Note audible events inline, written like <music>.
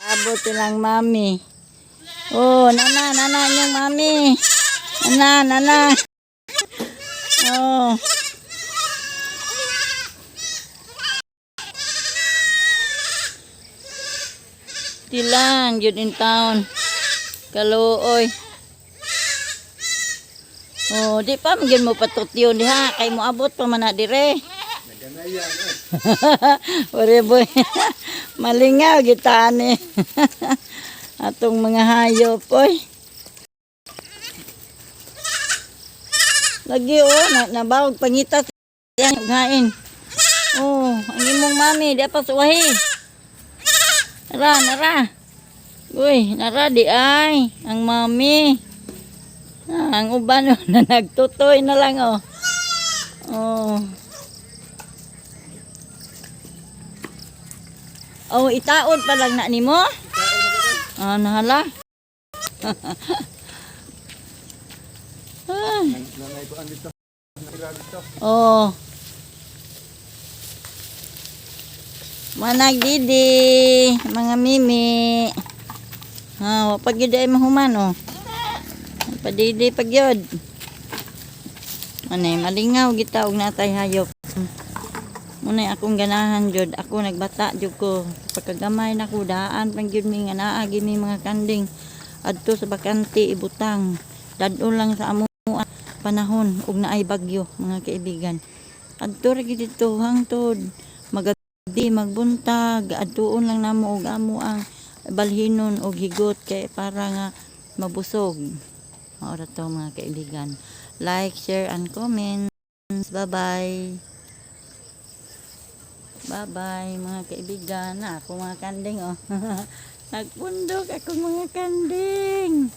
Abot silang mami. Oh, nana, nana yung mami. Nana, nana. Oh. Tilang, yun in town. Kaluoy. Oh, di pa magin mo patot yun diha. Kay mo abot pa man na dire. <laughs> Ore boy. <laughs> Malingaw gitaan <laughs> eh. Atong mga hayop oy. Lagi oh, na nabawag pangita sa yang hain. Oh, ang imong mami di pa suwahi. Nara, nara. Uy, nara di ay. Ang mami. Ah, ang uban oh, <laughs> na nagtutoy na lang oh. Oh. Oh, itaon pa lang na nimo? Ah, nahala. ah. <laughs> Oh. Manag didi, mga mimi. Ha, oh, pag yun ay mahuman oh. Padidi pag yun. Ano malingaw kita og natay hayop. Muna akong ganahan jud. Ako nagbata jud ko. Pagkagamay na ko daan pang jud mi nga naa gini mga kanding. Adto sa bakante ibutang. Dadto lang sa amo panahon ug naay bagyo mga kaibigan. Adto ra gid dito hangtod magadi magbuntag. Adtuon lang namo og amo ang balhinon og higot kay para nga mabusog. Maura to mga kaibigan. Like share and comment bye bye mga kaibigan. Ako mga kanding oh. <laughs> Nagpundok ako mga kanding.